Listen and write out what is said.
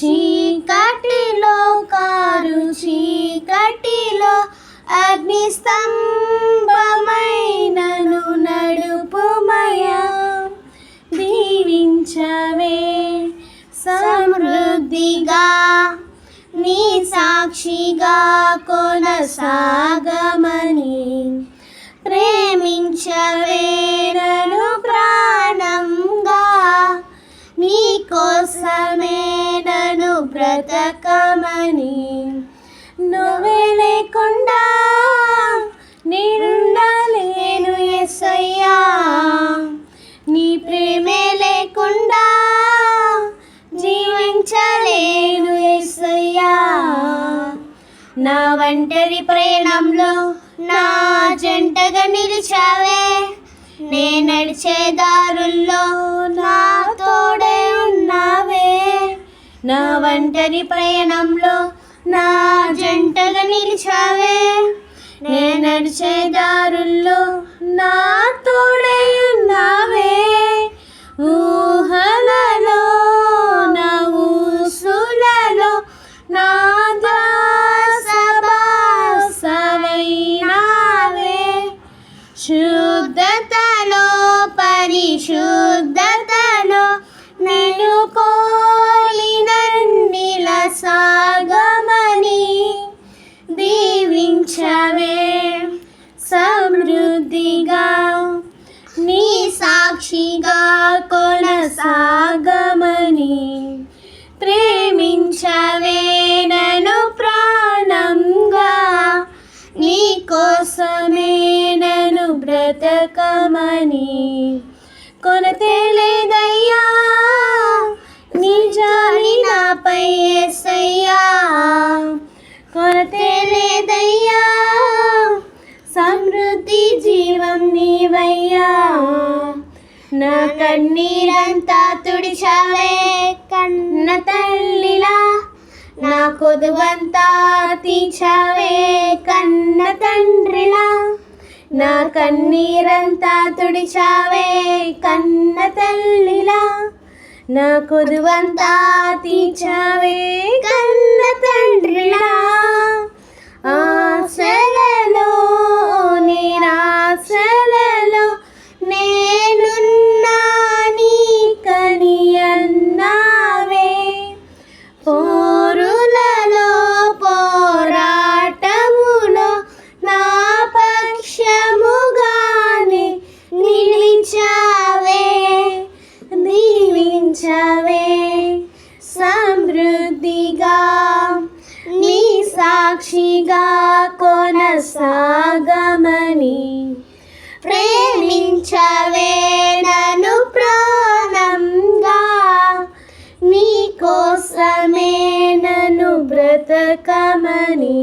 చీకటిలో కారు చీకటిలో అగ్నిస్తంభమైనను స్తంభమైనను నడుపుమయ్యా దీవించవే సమృద్ధిగా నీ సాక్షిగా కొనసాగమని. ప్రేమించవే బ్రతకమని. నువ్వే లేకుండా నేనుండలేను ఎస్సయ్యా నీ ప్రేమే లేకుండా జీవించలేను ఎస్సయ్యా నా ఒంటరి ప్రయాణంలో నా జంటగా నిలిచావే. నేను నడిచే దారుల్లో నా తోడే నా వంటరి ప్రయాణంలో నా జంటగా నిలిచావే. నే నడిచే దారుల్లో నా తోడే ఉన్నావే. ఊహలలో నా ఊసులలో నా దాసవైనావే శుద్ధతలో పరిశుద్ధ సాక్షిగా కొనసాగమని ప్రేమించవే ప్రాణంగా. నీ కోసమే నన్ను బ్రతకమని నా కన్నీరంతా తుడిచావే కన్న తల్లిలా. నా కొదువంతా తీచావే కన్న తండ్రిలా. నా కన్నీరంతా తుడిచావే కన్న తల్లిలా. నా కొదువంతా తీచావే సాక్షిగా కొనసాగమని ప్రేమించవే నన్ను ప్రాణంగా. నీ కోసమే నన్ను బ్రతకమని